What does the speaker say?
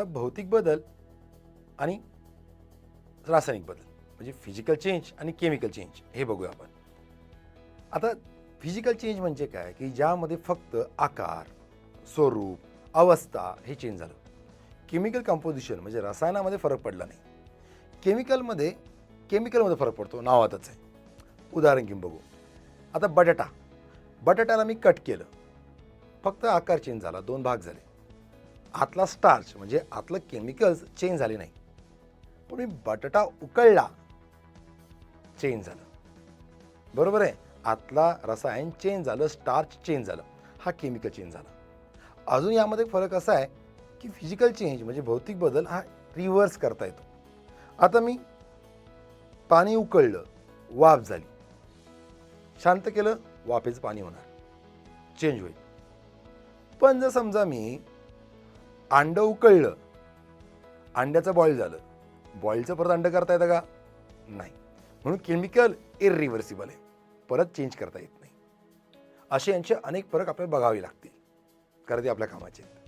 आता भौतिक बदल आणि रासायनिक बदल म्हणजे फिजिकल चेंज आणि केमिकल चेंज हे बघूया आपण. आता फिजिकल चेंज म्हणजे काय? की ज्यामध्ये फक्त आकार स्वरूप अवस्था हे चेंज झालं. केमिकल कंपोजिशन म्हणजे रसायनामध्ये फरक पडला नाही. केमिकलमध्ये केमिकलमध्ये फरक पडतो नावातच आहे. उदाहरण घेऊन बघू. आता बटाटा. बटाट्याला मी कट केलं. फक्त आकार चेंज झाला दोन भाग झाले. आतला स्टार्च म्हणजे आतलं केमिकल्स चेंज झाले नाही. पण मी बटाटा उकळला चेंज झालं. बरोबर आहे? आतला रसायन चेंज झालं स्टार्च चेंज झालं हा केमिकल चेंज झाला. अजून यामध्ये फरक असा आहे की फिजिकल चेंज म्हणजे भौतिक बदल हा रिव्हर्स करता येतो. आता मी पाणी उकळलं वाफ झाली. शांत केलं वाफेचं पाणी होणार. चेंज होईल. पण जर समजा मी अंडं उकळलं. अंड्याचं बॉईल झालं. बॉईलचं परत अंडं करता येतं का? नाही. म्हणून केमिकल इरिव्हर्सिबल आहे. परत चेंज करता येत नाही. असे यांचे अनेक फरक आपल्याला बघावे लागतील. कारण ते आपल्या कामाचे आहेत.